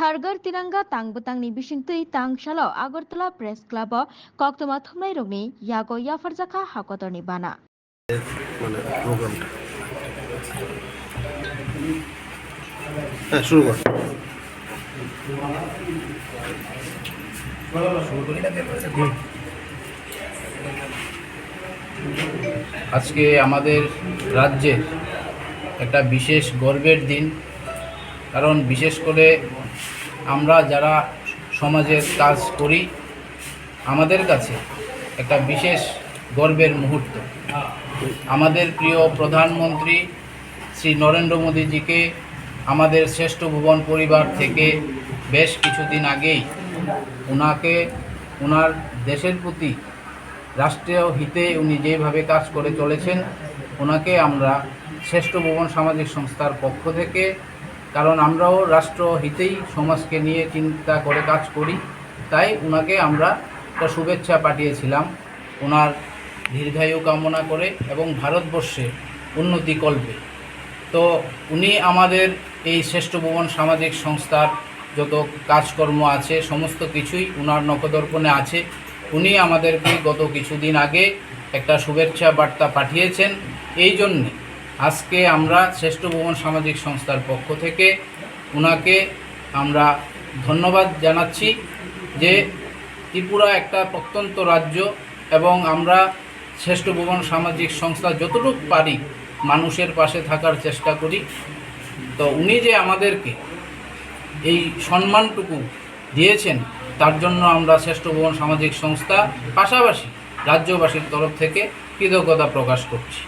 হারগার তিরঙ্গা তাং বুতাং নিবিশিং তুই তাং শালো আগরতলা প্রেস ক্লাব কক্ত মাথমাই রোগনি ইয়াগো ইয়াফার জাখা হাকতর বানা আজকে আমাদের রাজ্যের একটা বিশেষ গর্বের দিন কারণ বিশেষ করে আমরা যারা সমাজের কাজ করি, আমাদের কাছে একটা বিশেষ গর্বের মুহূর্ত। আমাদের প্রিয় প্রধানমন্ত্রী শ্রী নরেন্দ্র মোদীজিকে আমাদের শ্রেষ্ঠ ভুবন পরিবার থেকে বেশ কিছুদিন আগেই ওনাকে ওনার দেশের প্রতি রাষ্ট্রীয় হিতে উনি যেভাবে কাজ করে চলেছেন ওনাকে আমরা শ্রেষ্ঠ ভুবন সামাজিক সংস্থার পক্ষ থেকে কারণ আমরাও রাষ্ট্র হিতেই সমাজকে নিয়ে চিন্তা করে কাজ করি, তাই ওনাকে আমরা একটা শুভেচ্ছা পাঠিয়েছিলাম ওনার দীর্ঘায়ু কামনা করে এবং ভারতবর্ষে উন্নতি কল্পে। তো উনি আমাদের এই শ্রেষ্ঠ ভুবন সামাজিক সংস্থার যত কাজকর্ম আছে, সমস্ত কিছুই উনার নখদর্পণে আছে। উনি আমাদেরকে গত কিছুদিন আগে একটা শুভেচ্ছা বার্তা পাঠিয়েছেন। এই জন্যে আজকে আমরা শ্রেষ্ঠ ভুবন সামাজিক সংস্থার পক্ষ থেকে ওনাকে আমরা ধন্যবাদ জানাচ্ছি যে ত্রিপুরা একটা প্রত্যন্ত রাজ্য এবং আমরা শ্রেষ্ঠ ভুবন সামাজিক সংস্থা যতটুকু পারি মানুষের পাশে থাকার চেষ্টা করি। তো উনি যে আমাদেরকে এই সম্মানটুকু দিয়েছেন, তার জন্য আমরা শ্রেষ্ঠ ভুবন সামাজিক সংস্থা পাশাপাশি রাজ্যবাসীর তরফ থেকে কৃতজ্ঞতা প্রকাশ করছি।